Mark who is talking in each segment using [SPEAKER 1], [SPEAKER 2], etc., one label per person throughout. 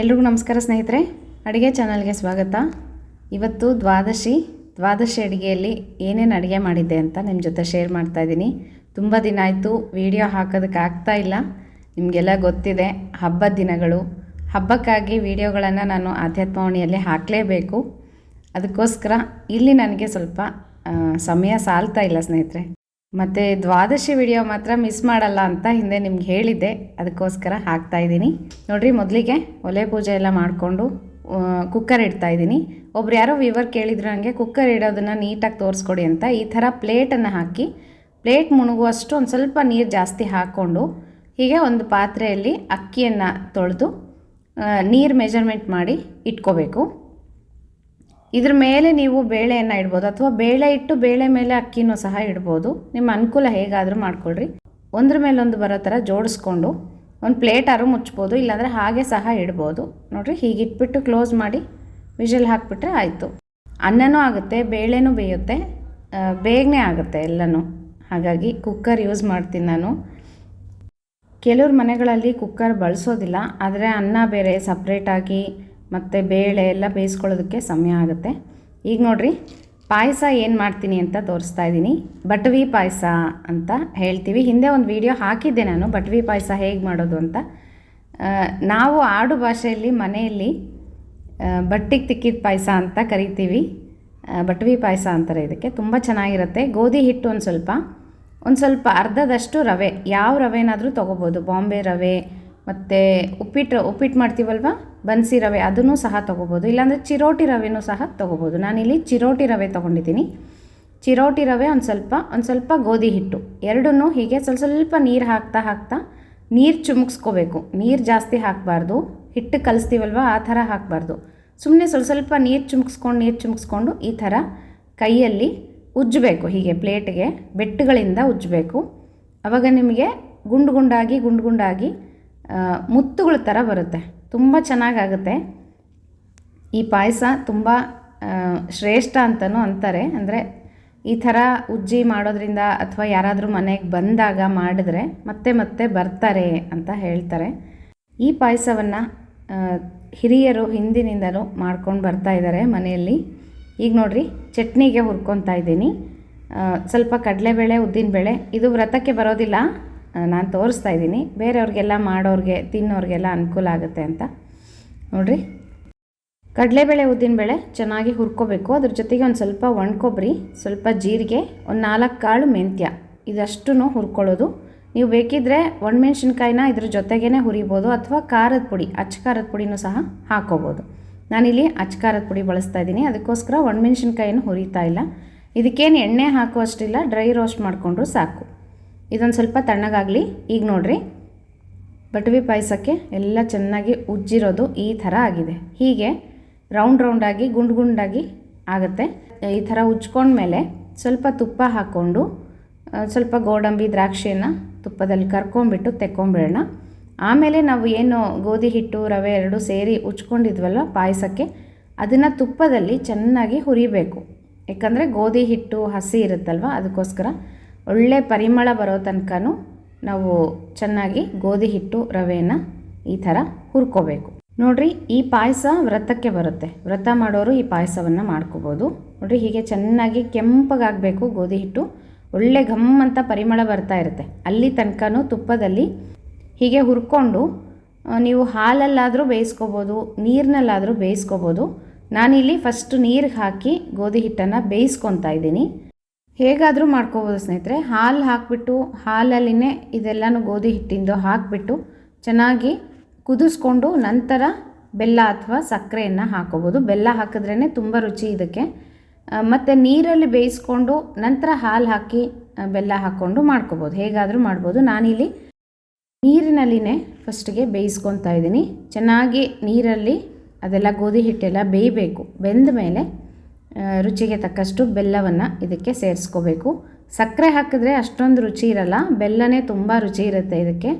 [SPEAKER 1] ಎಲ್ರಿಗೂ ನಮಸ್ಕಾರ ಸ್ನೇಹಿತರೆ. ಅಡುಗೆ ಚಾನಲ್ಗೆ ಸ್ವಾಗತ. ಇವತ್ತು ದ್ವಾದಶಿ. ದ್ವಾದಶಿ ಅಡುಗೆಯಲ್ಲಿ ಏನೇನು ಅಡುಗೆ ಮಾಡಿದ್ದೆ ಅಂತ ನಿಮ್ಮ ಜೊತೆ ಶೇರ್ ಮಾಡ್ತಾ ಇದ್ದೀನಿ ತುಂಬ ದಿನ ಆಯಿತು ವಿಡಿಯೋ ಹಾಕೋದಕ್ಕೆ ಆಗ್ತಾ ಇಲ್ಲ. ನಿಮಗೆಲ್ಲ ಗೊತ್ತಿದೆ, ಹಬ್ಬದ ದಿನಗಳು. ಹಬ್ಬಕ್ಕಾಗಿ ವಿಡಿಯೋಗಳನ್ನು ನಾನು ಆಧ್ಯಾತ್ಮವಾಣಿಯಲ್ಲಿ ಹಾಕಲೇಬೇಕು. ಅದಕ್ಕೋಸ್ಕರ ಇಲ್ಲಿ ನನಗೆ ಸ್ವಲ್ಪ ಸಮಯ ಸಾಲ್ತಾ ಇಲ್ಲ ಸ್ನೇಹಿತರೆ. ಮತ್ತು ದ್ವಾದಶಿ ವಿಡಿಯೋ ಮಾತ್ರ ಮಿಸ್ ಮಾಡಲ್ಲ ಅಂತ ಹಿಂದೆ ನಿಮ್ಗೆ ಹೇಳಿದ್ದೆ. ಅದಕ್ಕೋಸ್ಕರ ಹಾಕ್ತಾ ಇದ್ದೀನಿ. ನೋಡ್ರಿ, ಮೊದಲಿಗೆ ಒಲೆ ಪೂಜೆ ಎಲ್ಲ ಮಾಡಿಕೊಂಡು ಕುಕ್ಕರ್ ಇಡ್ತಾ ಇದ್ದೀನಿ. ಒಬ್ರು ಯಾರೋ ವಿವರ್ ಕೇಳಿದ್ರು ನನಗೆ ಕುಕ್ಕರ್ ಇಡೋದನ್ನು ನೀಟಾಗಿ ತೋರಿಸ್ಕೊಡಿ ಅಂತ. ಈ ಥರ ಪ್ಲೇಟನ್ನು ಹಾಕಿ ಪ್ಲೇಟ್ ಮುಣುಗುವಷ್ಟು ಒಂದು ಸ್ವಲ್ಪ ನೀರು ಜಾಸ್ತಿ ಹಾಕ್ಕೊಂಡು, ಹೀಗೆ ಒಂದು ಪಾತ್ರೆಯಲ್ಲಿ ಅಕ್ಕಿಯನ್ನು ತೊಳೆದು ನೀರು ಮೆಜರ್ಮೆಂಟ್ ಮಾಡಿ ಇಟ್ಕೋಬೇಕು. ಇದ್ರ ಮೇಲೆ ನೀವು ಬೇಳೆಯನ್ನು ಇಡ್ಬೋದು ಅಥವಾ ಬೇಳೆ ಇಟ್ಟು ಬೇಳೆ ಮೇಲೆ ಅಕ್ಕಿನೂ ಸಹ ಇಡ್ಬೋದು. ನಿಮ್ಮ ಅನುಕೂಲ ಹೇಗಾದರೂ ಮಾಡ್ಕೊಳ್ರಿ. ಒಂದ್ರ ಮೇಲೊಂದು ಬರೋ ಥರ ಜೋಡಿಸ್ಕೊಂಡು ಒಂದು ಪ್ಲೇಟಾರು ಮುಚ್ಬೋದು, ಇಲ್ಲಾಂದರೆ ಹಾಗೆ ಸಹ ಇಡ್ಬೋದು. ನೋಡಿರಿ ಹೀಗೆ ಇಟ್ಬಿಟ್ಟು ಕ್ಲೋಸ್ ಮಾಡಿ ವಿಷಲ್ ಹಾಕಿಬಿಟ್ರೆ ಆಯಿತು. ಅನ್ನನೂ ಆಗುತ್ತೆ, ಬೇಳೆನೂ ಬೇಯುತ್ತೆ ಬೇಗನೆ ಆಗುತ್ತೆ ಎಲ್ಲನೂ. ಹಾಗಾಗಿ ಕುಕ್ಕರ್ ಯೂಸ್ ಮಾಡ್ತೀನಿ ನಾನು. ಕೆಲವ್ರ ಮನೆಗಳಲ್ಲಿ ಕುಕ್ಕರ್ ಬಳಸೋದಿಲ್ಲ, ಆದರೆ ಅನ್ನ ಬೇರೆ ಸಪ್ರೇಟಾಗಿ ಮತ್ತು ಬೇಳೆ ಎಲ್ಲ ಬೇಯಿಸ್ಕೊಳ್ಳೋದಕ್ಕೆ ಸಮಯ ಆಗುತ್ತೆ. ಈಗ ನೋಡಿರಿ, ಪಾಯಸ ಏನು ಮಾಡ್ತೀನಿ ಅಂತ ತೋರಿಸ್ತಾ ಇದ್ದೀನಿ. ಬಟ್ವಿ ಪಾಯಸ ಅಂತ ಹೇಳ್ತೀವಿ. ಹಿಂದೆ ಒಂದು ವಿಡಿಯೋ ಹಾಕಿದ್ದೆ ನಾನು, ಬಟ್ವಿ ಪಾಯಸ ಹೇಗೆ ಮಾಡೋದು ಅಂತ. ನಾವು ಆಡು ಭಾಷೆಯಲ್ಲಿ ಮನೆಯಲ್ಲಿ ಬಟ್ಟಿಗೆ ತಿಕ್ಕಿದ ಪಾಯಸ ಅಂತ ಕರಿತೀವಿ. ಬಟವಿ ಪಾಯಸ ಅಂತಾರೆ ಇದಕ್ಕೆ. ತುಂಬ ಚೆನ್ನಾಗಿರುತ್ತೆ. ಗೋಧಿ ಹಿಟ್ಟು ಒಂದು ಸ್ವಲ್ಪ. ಒಂದು ಸ್ವಲ್ಪ ಅರ್ಧದಷ್ಟು ರವೆ, ಯಾವ ರವೆನಾದರೂ ತೊಗೋಬೋದು. ಬಾಂಬೆ ರವೆ ಮತ್ತು ಉಪ್ಪಿಟ್ಟು ಉಪ್ಪಿಟ್ಟು ಮಾಡ್ತೀವಲ್ವ? ಬನ್ಸಿ ರವೆ ಅದನ್ನು ಸಹ ತೊಗೋಬೋದು. ಇಲ್ಲಾಂದರೆ ಚಿರೋಟಿ ರವೆನೂ ಸಹ ತೊಗೋಬೋದು. ನಾನಿಲ್ಲಿ ಚಿರೋಟಿ ರವೆ ತೊಗೊಂಡಿದ್ದೀನಿ. ಚಿರೋಟಿ ರವೆ ಒಂದು ಸ್ವಲ್ಪ ಒಂದು ಸ್ವಲ್ಪ ಗೋಧಿ ಹಿಟ್ಟು. ಎರಡನ್ನೂ ಹೀಗೆ ಸ್ವಲ್ಪ ಸ್ವಲ್ಪ ನೀರು ಹಾಕ್ತಾ ಹಾಕ್ತಾ ನೀರು ಚುಮುಕ್ಸ್ಕೋಬೇಕು. ನೀರು ಜಾಸ್ತಿ ಹಾಕಬಾರ್ದು. ಹಿಟ್ಟು ಕಲಿಸ್ತೀವಲ್ವ? ಆ ಥರ ಹಾಕಬಾರ್ದು. ಸುಮ್ಮನೆ ಸ್ವಲ್ಪ ಸ್ವಲ್ಪ ನೀರು ಚುಮುಕ್ಸ್ಕೊಂಡು ನೀರು ಚುಮುಕ್ಸ್ಕೊಂಡು ಈ ಥರ ಕೈಯಲ್ಲಿ ಉಜ್ಜಬೇಕು. ಹೀಗೆ ಪ್ಲೇಟ್ಗೆ, ಬೆಟ್ಟುಗಳಿಂದ ಉಜ್ಜಬೇಕು. ಆವಾಗ ನಿಮಗೆ ಗುಂಡು ಗುಂಡಾಗಿ ಗುಂಡು ಗುಂಡಾಗಿ ಮುತ್ತುಗಳ ಥರ ಬರುತ್ತೆ. ತುಂಬ ಚೆನ್ನಾಗಾಗುತ್ತೆ. ಈ ಪಾಯಸ ತುಂಬ ಶ್ರೇಷ್ಠ ಅಂತಲೂ ಅಂತಾರೆ. ಅಂದರೆ ಈ ಥರ ಉಜ್ಜಿ ಮಾಡೋದ್ರಿಂದ ಅಥವಾ ಯಾರಾದರೂ ಮನೆಗೆ ಬಂದಾಗ ಮಾಡಿದ್ರೆ ಮತ್ತೆ ಮತ್ತೆ ಬರ್ತಾರೆ ಅಂತ ಹೇಳ್ತಾರೆ. ಈ ಪಾಯಸವನ್ನು ಹಿರಿಯರು ಹಿಂದಿನಿಂದಲೂ ಮಾಡ್ಕೊಂಡು ಬರ್ತಾ ಇದ್ದಾರೆ ಮನೆಯಲ್ಲಿ. ಈಗ ನೋಡಿರಿ, ಚಟ್ನಿಗೆ ಹುರ್ಕೊತಾ ಇದ್ದೀನಿ. ಸ್ವಲ್ಪ ಕಡಲೆಬೇಳೆ, ಉದ್ದಿನಬೇಳೆ, ಇದು ವ್ರತಕ್ಕೆ ಬರೋದಿಲ್ಲ. ನಾನು ತೋರಿಸ್ತಾ ಇದ್ದೀನಿ. ಬೇರೆಯವ್ರಿಗೆಲ್ಲ ಮಾಡೋರಿಗೆ, ತಿನ್ನೋರಿಗೆಲ್ಲ ಅನುಕೂಲ ಆಗುತ್ತೆ ಅಂತ. ನೋಡ್ರಿ. ಕಡಲೆಬೇಳೆ ಉದ್ದಿನಬೇಳೆ ಚೆನ್ನಾಗಿ ಹುರ್ಕೋಬೇಕು. ಅದ್ರ ಜೊತೆಗೆ ಒಂದು ಸ್ವಲ್ಪ ಒಣಕೊಬ್ರಿ ಸ್ವಲ್ಪ ಜೀರಿಗೆ, ಒಂದು ನಾಲ್ಕು ಕಾಳು ಮೆಂತ್ಯ ಇದಷ್ಟು ಹುರ್ಕೊಳ್ಳೋದು. ನೀವು ಬೇಕಿದ್ದರೆ ಒಣಮೆಣ್ಸಿನ್ಕಾಯಿನ ಇದ್ರ ಜೊತೆಗೇ ಹುರಿಬೋದು ಅಥವಾ ಖಾರದ ಪುಡಿ, ಅಚ್ಚ ಖಾರದ ಪುಡಿನೂ ಸಹ ಹಾಕೋಬೋದು. ನಾನಿಲ್ಲಿ ಅಚ್ಚ ಖಾರದ ಪುಡಿ ಬಳಸ್ತಾ ಇದ್ದೀನಿ. ಅದಕ್ಕೋಸ್ಕರ ಒಣಮೆಣ್ಸಿನ್ಕಾಯಿನೂ ಹುರಿತಾ ಇಲ್ಲ. ಇದಕ್ಕೇನು ಎಣ್ಣೆ ಹಾಕುವಷ್ಟಿಲ್ಲ, ಡ್ರೈ ರೋಸ್ಟ್ ಮಾಡಿಕೊಂಡ್ರು ಸಾಕು. ಇದೊಂದು ಸ್ವಲ್ಪ ತಣ್ಣಗಾಗಲಿ. ಈಗ ನೋಡ್ರಿ. ಬಟವಿ ಪಾಯಸಕ್ಕೆ ಎಲ್ಲ ಚೆನ್ನಾಗಿ ಉಜ್ಜಿರೋದು ಈ ಥರ ಆಗಿದೆ. ಹೀಗೆ ರೌಂಡ್ ರೌಂಡಾಗಿ ಗುಂಡು ಗುಂಡಾಗಿ ಆಗುತ್ತೆ. ಈ ಥರ ಉಜ್ಕೊಂಡ್ಮೇಲೆ ಸ್ವಲ್ಪ ತುಪ್ಪ ಹಾಕ್ಕೊಂಡು ಸ್ವಲ್ಪ ಗೋಡಂಬಿ, ದ್ರಾಕ್ಷಿಯನ್ನು ತುಪ್ಪದಲ್ಲಿ ಕರ್ಕೊಂಬಿಟ್ಟು ತೆಕ್ಕೊಂಬಿಡೋಣ. ಆಮೇಲೆ ನಾವು ಏನು ಗೋಧಿ ಹಿಟ್ಟು, ರವೆ ಎರಡು ಸೇರಿ ಉಚ್ಕೊಂಡಿದ್ವಲ್ಲ ಪಾಯಸಕ್ಕೆ, ಅದನ್ನು ತುಪ್ಪದಲ್ಲಿ ಚೆನ್ನಾಗಿ ಹುರಿಬೇಕು. ಯಾಕಂದರೆ ಗೋಧಿ ಹಿಟ್ಟು ಹಸಿ ಇರುತ್ತಲ್ವ, ಅದಕ್ಕೋಸ್ಕರ ಒಳ್ಳೆ ಪರಿಮಳ ಬರೋ ತನಕನೂ ನಾವು ಚೆನ್ನಾಗಿ ಗೋಧಿ ಹಿಟ್ಟು, ರವೆಯನ್ನು ಈ ಥರ ಹುರ್ಕೋಬೇಕು. ನೋಡ್ರಿ, ಈ ಪಾಯಸ ವ್ರತಕ್ಕೆ ಬರುತ್ತೆ. ವ್ರತ ಮಾಡೋರು ಈ ಪಾಯಸವನ್ನು ಮಾಡ್ಕೋಬೋದು. ನೋಡ್ರಿ, ಹೀಗೆ ಚೆನ್ನಾಗಿ ಕೆಂಪಗಾಗಬೇಕು ಗೋಧಿ ಹಿಟ್ಟು. ಒಳ್ಳೆ ಘಮ್ ಅಂತ ಪರಿಮಳ ಬರ್ತಾ ಇರುತ್ತೆ. ಅಲ್ಲಿ ತನಕನೂ ತುಪ್ಪದಲ್ಲಿ ಹೀಗೆ ಹುರ್ಕೊಂಡು ನೀವು ಹಾಲಲ್ಲಾದರೂ ಬೇಯಿಸ್ಕೋಬೋದು, ನೀರಿನಲ್ಲಾದರೂ ಬೇಯಿಸ್ಕೋಬೋದು. ನಾನಿಲ್ಲಿ ಫಸ್ಟ್ ನೀರಿಗೆ ಹಾಕಿ ಗೋಧಿ ಹಿಟ್ಟನ್ನು ಬೇಯಿಸ್ಕೊತಾ ಇದ್ದೀನಿ. ಹೇಗಾದರೂ ಮಾಡ್ಕೋಬೋದು ಸ್ನೇಹಿತರೆ. ಹಾಲು ಹಾಕಿಬಿಟ್ಟು, ಹಾಲಲ್ಲಿನೇ ಇದೆಲ್ಲನೂ ಗೋಧಿ ಹಿಟ್ಟಿಂದು ಹಾಕಿಬಿಟ್ಟು ಚೆನ್ನಾಗಿ ಕುದಿಸ್ಕೊಂಡು ನಂತರ ಬೆಲ್ಲ ಅಥವಾ ಸಕ್ಕರೆಯನ್ನು ಹಾಕೋಬೋದು. ಬೆಲ್ಲ ಹಾಕಿದ್ರೇ ತುಂಬ ರುಚಿ ಇದಕ್ಕೆ. ಮತ್ತು ನೀರಲ್ಲಿ ಬೇಯಿಸ್ಕೊಂಡು ನಂತರ ಹಾಲು ಹಾಕಿ ಬೆಲ್ಲ ಹಾಕ್ಕೊಂಡು ಮಾಡ್ಕೋಬೋದು. ಹೇಗಾದರೂ ಮಾಡ್ಬೋದು. ನಾನಿಲ್ಲಿ ನೀರಿನಲ್ಲಿನೇ ಫಸ್ಟಿಗೆ ಬೇಯಿಸ್ಕೊತಾ ಇದ್ದೀನಿ. ಚೆನ್ನಾಗಿ ನೀರಲ್ಲಿ ಅದೆಲ್ಲ ಗೋಧಿ ಹಿಟ್ಟೆಲ್ಲ ಬೇಯಬೇಕು. ಬೆಂದ ಮೇಲೆ ರುಚಿಗೆ ತಕ್ಕಷ್ಟು ಬೆಲ್ಲವನ್ನು ಇದಕ್ಕೆ ಸೇರಿಸ್ಕೋಬೇಕು. ಸಕ್ಕರೆ ಹಾಕಿದ್ರೆ ಅಷ್ಟೊಂದು ರುಚಿ ಇರಲ್ಲ, ಬೆಲ್ಲನೇ ತುಂಬ ರುಚಿ ಇರುತ್ತೆ ಇದಕ್ಕೆ.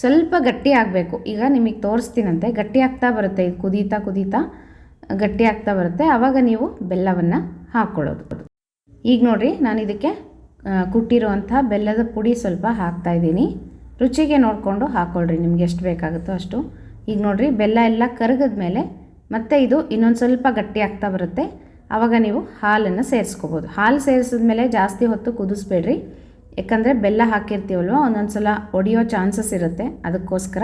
[SPEAKER 1] ಸ್ವಲ್ಪ ಗಟ್ಟಿ ಆಗಬೇಕು. ಈಗ ನಿಮಗೆ ತೋರಿಸ್ತೀನಂತೆ, ಗಟ್ಟಿ ಆಗ್ತಾ ಬರುತ್ತೆ, ಇದು ಕುದೀತಾ ಕುದೀತಾ ಗಟ್ಟಿ ಆಗ್ತಾ ಬರುತ್ತೆ. ಆವಾಗ ನೀವು ಬೆಲ್ಲವನ್ನು ಹಾಕ್ಕೊಳ್ಳೋದು ಈಗ ನೋಡಿರಿ, ನಾನು ಇದಕ್ಕೆ ಕುಟ್ಟಿರುವಂಥ ಬೆಲ್ಲದ ಪುಡಿ ಸ್ವಲ್ಪ ಹಾಕ್ತಾ ಇದ್ದೀನಿ. ರುಚಿಗೆ ನೋಡಿಕೊಂಡು ಹಾಕ್ಕೊಳ್ರಿ ನಿಮ್ಗೆ ಎಷ್ಟು ಬೇಕಾಗುತ್ತೋ ಅಷ್ಟು. ಈಗ ನೋಡಿರಿ, ಬೆಲ್ಲ ಎಲ್ಲ ಕರಗಿದ್ಮೇಲೆ ಮತ್ತೆ ಇದು ಇನ್ನೊಂದು ಸ್ವಲ್ಪ ಗಟ್ಟಿ ಆಗ್ತಾ ಬರುತ್ತೆ. ಆವಾಗ ನೀವು ಹಾಲನ್ನು ಸೇರಿಸ್ಕೋಬೋದು. ಹಾಲು ಸೇರಿಸಿದ ಮೇಲೆ ಜಾಸ್ತಿ ಹೊತ್ತು ಕುದಿಸ್ಬೇಡ್ರಿ. ಯಾಕಂದರೆ ಬೆಲ್ಲ ಹಾಕಿರ್ತೀವಲ್ವ ಒಂದೊಂದು ಸಲ ಒಡೆಯೋ ಚಾನ್ಸಸ್ ಇರುತ್ತೆ. ಅದಕ್ಕೋಸ್ಕರ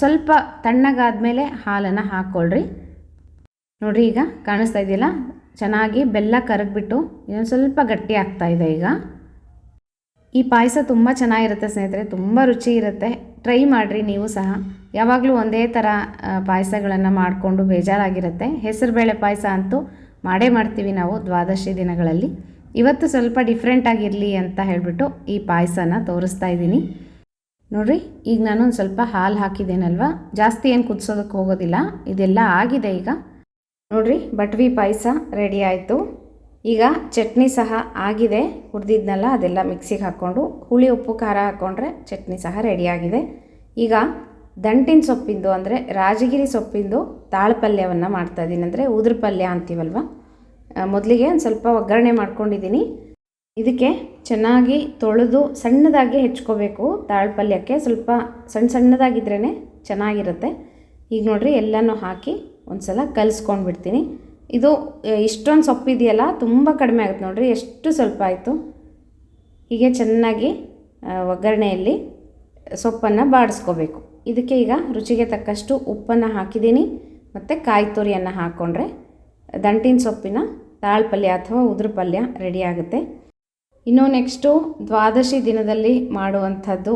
[SPEAKER 1] ಸ್ವಲ್ಪ ತಣ್ಣಗಾದ ಮೇಲೆ ಹಾಲನ್ನು ಹಾಕ್ಕೊಳ್ರಿ ನೋಡಿರಿ ಈಗ ಕಾಣಿಸ್ತಾ ಇದೆಯಲ್ಲ? ಚೆನ್ನಾಗಿ ಬೆಲ್ಲ ಕರಗಿಬಿಟ್ಟು ಇನ್ನೊಂದು ಸ್ವಲ್ಪ ಗಟ್ಟಿ ಆಗ್ತಾ ಇದೆ ಈಗ. ಈ ಪಾಯಸ ತುಂಬ ಚೆನ್ನಾಗಿರುತ್ತೆ ಸ್ನೇಹಿತರೆ, ತುಂಬ ರುಚಿ ಇರುತ್ತೆ. ಟ್ರೈ ಮಾಡಿರಿ ನೀವು ಸಹ. ಯಾವಾಗಲೂ ಒಂದೇ ಥರ ಪಾಯಸಗಳನ್ನು ಮಾಡಿಕೊಂಡು ಬೇಜಾರಾಗಿರುತ್ತೆ. ಹೆಸರುಬೇಳೆ ಪಾಯಸ ಅಂತೂ ಮಾಡೇ ಮಾಡ್ತೀವಿ ನಾವು ದ್ವಾದಶಿ ದಿನಗಳಲ್ಲಿ. ಇವತ್ತು ಸ್ವಲ್ಪ ಡಿಫ್ರೆಂಟ್ ಆಗಿರಲಿ ಅಂತ ಹೇಳಿಬಿಟ್ಟು ಈ ಪಾಯಸನ ತೋರಿಸ್ತಾ ಇದ್ದೀನಿ. ನೋಡಿರಿ, ಈಗ ನಾನು ಒಂದು ಸ್ವಲ್ಪ ಹಾಲು ಹಾಕಿದ್ದೇನಲ್ವ? ಜಾಸ್ತಿ ಏನು ಕುದಿಸೋದಕ್ಕೆ ಹೋಗೋದಿಲ್ಲ, ಇದೆಲ್ಲ ಆಗಿದೆ ಈಗ. ನೋಡಿರಿ, ಬಟ್ವಿ ಪಾಯಸ ರೆಡಿ ಆಯಿತು. ಈಗ ಚಟ್ನಿ ಸಹ ಆಗಿದೆ. ಹುರಿದಿದ್ನಲ್ಲ, ಅದೆಲ್ಲ ಮಿಕ್ಸಿಗೆ ಹಾಕ್ಕೊಂಡು ಹುಳಿ, ಉಪ್ಪು, ಖಾರ ಹಾಕ್ಕೊಂಡ್ರೆ ಚಟ್ನಿ ಸಹ ರೆಡಿಯಾಗಿದೆ ಈಗ ದಂಟಿನ ಸೊಪ್ಪಿಂದು ಅಂದರೆ ರಾಜಗಿರಿ ಸೊಪ್ಪಿಂದು ತಾಳು ಪಲ್ಯವನ್ನು ಮಾಡ್ತಾಯಿದ್ದೀನಿ ಅಂದರೆ ಉದ್ರ ಪಲ್ಯ ಅಂತೀವಲ್ವ? ಮೊದಲಿಗೆ ಒಂದು ಸ್ವಲ್ಪ ಒಗ್ಗರಣೆ ಮಾಡ್ಕೊಂಡಿದ್ದೀನಿ. ಇದಕ್ಕೆ ಚೆನ್ನಾಗಿ ತೊಳೆದು ಸಣ್ಣದಾಗಿ ಹೆಚ್ಕೋಬೇಕು. ತಾಳು ಪಲ್ಯಕ್ಕೆ ಸ್ವಲ್ಪ ಸಣ್ಣ ಸಣ್ಣದಾಗಿದ್ರೇ ಚೆನ್ನಾಗಿರುತ್ತೆ. ಈಗ ನೋಡಿರಿ, ಎಲ್ಲನೂ ಹಾಕಿ ಒಂದು ಸಲ ಕಲಿಸ್ಕೊಂಡ್ಬಿಡ್ತೀನಿ. ಇದು ಇಷ್ಟೊಂದು ಸೊಪ್ಪಿದೆಯಲ್ಲ ತುಂಬ ಕಡಿಮೆ ಆಗುತ್ತೆ ನೋಡಿರಿ, ಎಷ್ಟು ಸ್ವಲ್ಪ ಆಯಿತು? ಹೀಗೆ ಚೆನ್ನಾಗಿ ಒಗ್ಗರಣೆಯಲ್ಲಿ ಸೊಪ್ಪನ್ನು ಬಾಡಿಸ್ಕೋಬೇಕು. ಇದಕ್ಕೆ ಈಗ ರುಚಿಗೆ ತಕ್ಕಷ್ಟು ಉಪ್ಪನ್ನು ಹಾಕಿದ್ದೀನಿ. ಮತ್ತು ಕಾಯಿ ತುರಿಯನ್ನು ಹಾಕ್ಕೊಂಡ್ರೆ ದಂಟಿನ ಸೊಪ್ಪಿನ ತಾಳ್ ಪಲ್ಯ ಅಥವಾ ಉದ್ರ ಪಲ್ಯ ರೆಡಿಯಾಗುತ್ತೆ ಇನ್ನು ನೆಕ್ಸ್ಟು ದ್ವಾದಶಿ ದಿನದಲ್ಲಿ ಮಾಡುವಂಥದ್ದು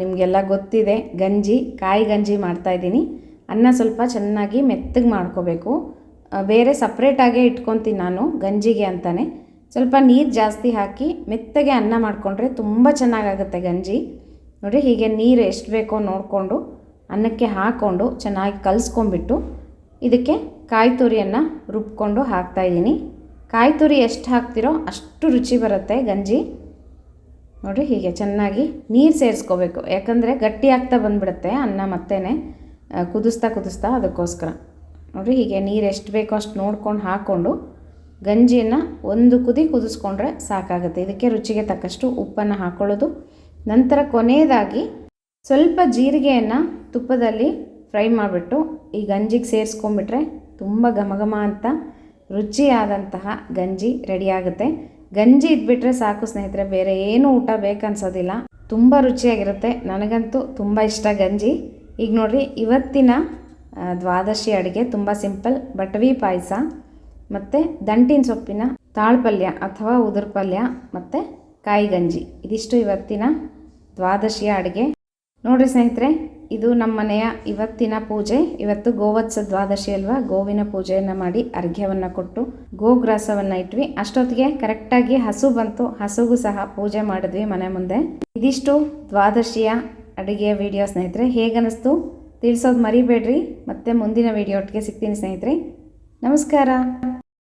[SPEAKER 1] ನಿಮಗೆಲ್ಲ ಗೊತ್ತಿದೆ, ಗಂಜಿ, ಕಾಯಿ ಗಂಜಿ ಮಾಡ್ತಾಯಿದ್ದೀನಿ ಅನ್ನ ಸ್ವಲ್ಪ ಚೆನ್ನಾಗಿ ಮೆತ್ತಗೆ ಮಾಡ್ಕೋಬೇಕು. ಬೇರೆ ಸಪ್ರೇಟಾಗೇ ಇಟ್ಕೊತೀನಿ ನಾನು ಗಂಜಿಗೆ ಅಂತಲೇ ಸ್ವಲ್ಪ ನೀರು ಜಾಸ್ತಿ ಹಾಕಿ ಮೆತ್ತಗೆ ಅನ್ನ ಮಾಡಿಕೊಂಡ್ರೆ ತುಂಬ ಚೆನ್ನಾಗಾಗುತ್ತೆ ಗಂಜಿ. ನೋಡಿ ಹೀಗೆ ನೀರು ಎಷ್ಟು ಬೇಕೋ ನೋಡಿಕೊಂಡು ಅನ್ನಕ್ಕೆ ಹಾಕ್ಕೊಂಡು ಚೆನ್ನಾಗಿ ಕಲಿಸ್ಕೊಂಬಿಟ್ಟು ಇದಕ್ಕೆ ಕಾಯಿ ತುರಿಯನ್ನು ರುಬ್ಕೊಂಡು ಹಾಕ್ತಾಯಿದ್ದೀನಿ ಕಾಯಿ ತುರಿ ಎಷ್ಟು ಹಾಕ್ತಿರೋ ಅಷ್ಟು ರುಚಿ ಬರುತ್ತೆ ಗಂಜಿ. ನೋಡಿರಿ ಹೀಗೆ ಚೆನ್ನಾಗಿ ನೀರು ಸೇರಿಸ್ಕೋಬೇಕು. ಯಾಕಂದರೆ ಗಟ್ಟಿ ಆಗ್ತಾ ಬಂದುಬಿಡುತ್ತೆ ಅನ್ನ ಮತ್ತೇ ಕುದಿಸ್ತಾ ಕುದಿಸ್ತಾ ಅದಕ್ಕೋಸ್ಕರ. ನೋಡಿರಿ ಹೀಗೆ ನೀರು ಎಷ್ಟು ಬೇಕೋ ಅಷ್ಟು ನೋಡ್ಕೊಂಡು ಹಾಕ್ಕೊಂಡು ಗಂಜಿಯನ್ನು ಒಂದು ಕುದಿ ಕುದಿಸ್ಕೊಂಡ್ರೆ ಸಾಕಾಗುತ್ತೆ. ಇದಕ್ಕೆ ರುಚಿಗೆ ತಕ್ಕಷ್ಟು ಉಪ್ಪನ್ನು ಹಾಕ್ಕೊಳ್ಳೋದು ನಂತರ ಕೊನೆಯದಾಗಿ ಸ್ವಲ್ಪ ಜೀರಿಗೆಯನ್ನು ತುಪ್ಪದಲ್ಲಿ ಫ್ರೈ ಮಾಡಿಬಿಟ್ಟು ಈ ಗಂಜಿಗೆ ಸೇರಿಸ್ಕೊಂಡ್ಬಿಟ್ರೆ ತುಂಬ ಘಮ ಘಮ ಅಂತ ರುಚಿಯಾದಂತಹ ಗಂಜಿ ರೆಡಿಯಾಗುತ್ತೆ ಗಂಜಿ ಇದ್ಬಿಟ್ರೆ ಸಾಕು ಸ್ನೇಹಿತರೆ, ಬೇರೆ ಏನು ಊಟ ಬೇಕನ್ಸೋದಿಲ್ಲ. ತುಂಬ ರುಚಿಯಾಗಿರುತ್ತೆ. ನನಗಂತೂ ತುಂಬ ಇಷ್ಟ ಗಂಜಿ. ಈಗ ನೋಡಿರಿ, ಇವತ್ತಿನ ದ್ವಾದಶಿ ಅಡುಗೆ ತುಂಬ ಸಿಂಪಲ್. ಬಟವಿ ಪಾಯಸ, ಮತ್ತು ದಂಟಿನ ಸೊಪ್ಪಿನ ತಾಳ್ಪಲ್ಯ ಅಥವಾ ಉದುರು ಪಲ್ಯ, ಮತ್ತು ಕಾಯಿ ಗಂಜಿ ಇದಿಷ್ಟು ಇವತ್ತಿನ ದ್ವಾದಶಿಯ ಅಡುಗೆ. ನೋಡಿರಿ ಸ್ನೇಹಿತರೆ, ಇದು ನಮ್ಮ ಮನೆಯ ಇವತ್ತಿನ ಪೂಜೆ. ಇವತ್ತು ಗೋವತ್ಸ ದ್ವಾದಶಿ ಅಲ್ವಾ? ಗೋವಿನ ಪೂಜೆಯನ್ನು ಮಾಡಿ ಅರ್ಘ್ಯವನ್ನು ಕೊಟ್ಟು ಗೋಗ್ರಾಸವನ್ನು ಇಟ್ವಿ. ಅಷ್ಟೊತ್ತಿಗೆ ಕರೆಕ್ಟಾಗಿ ಹಸು ಬಂತು. ಹಸುಗೂ ಸಹ ಪೂಜೆ ಮಾಡಿದ್ವಿ ಮನೆ ಮುಂದೆ. ಇದಿಷ್ಟು ದ್ವಾದಶಿಯ ಅಡುಗೆಯ ವಿಡಿಯೋ ಸ್ನೇಹಿತರೆ. ಹೇಗನ್ನಿಸ್ತು? ತಿಳಿಸೋದು ಮರಿಬೇಡ್ರಿ. ಮತ್ತೆ ಮುಂದಿನ ವಿಡಿಯೋ ಒಟ್ಟಿಗೆ ಸಿಗ್ತೀನಿ ಸ್ನೇಹಿತರೆ. ನಮಸ್ಕಾರ.